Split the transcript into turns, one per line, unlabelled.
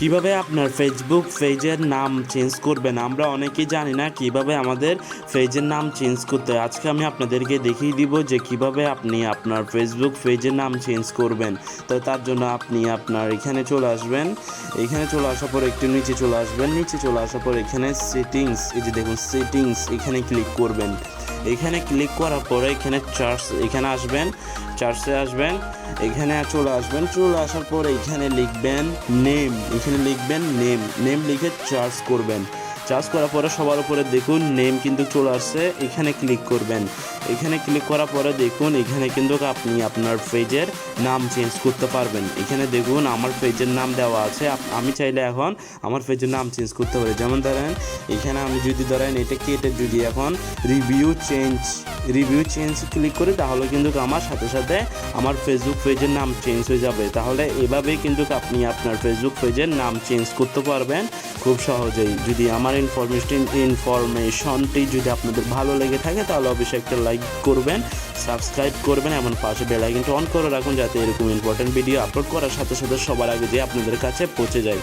কীভাবে আপনার ফেসবুক পেজের নাম চেঞ্জ করবেন? আমরা অনেকেই জানি না কীভাবে আমাদের পেজের নাম চেঞ্জ করতে হয়। আজকে আমি আপনাদেরকে দেখিয়ে দিব যে কীভাবে আপনি আপনার ফেসবুক পেজের নাম চেঞ্জ করবেন। তো তার জন্য আপনি আপনার এখানে চলে আসবেন। এখানে চলে আসার পর একটু নিচে চলে আসবেন। নিচে চলে আসার পর এখানে সেটিংস এই যে দেখুন সেটিংস এখানে ক্লিক করবেন। এখানে ক্লিক করার পরে এখানে চার্চ এখানে আসবেন চার্জে আসবেন, এখানে চলে আসবেন, চলে আসার পরে এখানে লিখবেন নেম এখানে লিখবেন নেম নেম লিখে চার্জ করবেন। চার্জ করার পরে সবার উপরে দেখুন নেম কিন্তু চলে আসছে, এখানে ক্লিক করবেন। এখানে ক্লিক করার পরে দেখুন, এখানে কিন্তু আপনি আপনার পেজের নাম চেঞ্জ করতে পারবেন। এখানে দেখুন আমার পেজের নাম দেওয়া আছে আমি চাইলে এখন আমার পেজের নাম চেঞ্জ করতে পারি। যেমন ধরেন, এখানে আমি যদি ধরেন এটা কেটে যদি এখন review change review change click করি, তাহলে কিন্তু আমার সাথে সাথে আমার ফেসবুক পেজের নাম চেঞ্জ হয়ে যাবে। তাহলে এভাবেই কিন্তু আপনি আপনার ফেসবুক পেজের নাম চেঞ্জ করতে পারবেন। খুব সহজেই যদি আমার ইনফরমেশন ইনফরমেশনটি যদি আপনাদের ভালো লেগে থাকে, তাহলে অবশ্যই একটা লাইক করবেন, সাবস্ক্রাইব করবেন এমন পাশে বেলাইকনটা অন করে রাখুন, যাতে এরকম ইম্পর্টেন্ট ভিডিও আপলোড করার সাথে সাথে সবার আগে যে আপনাদের কাছে পৌঁছে যায়।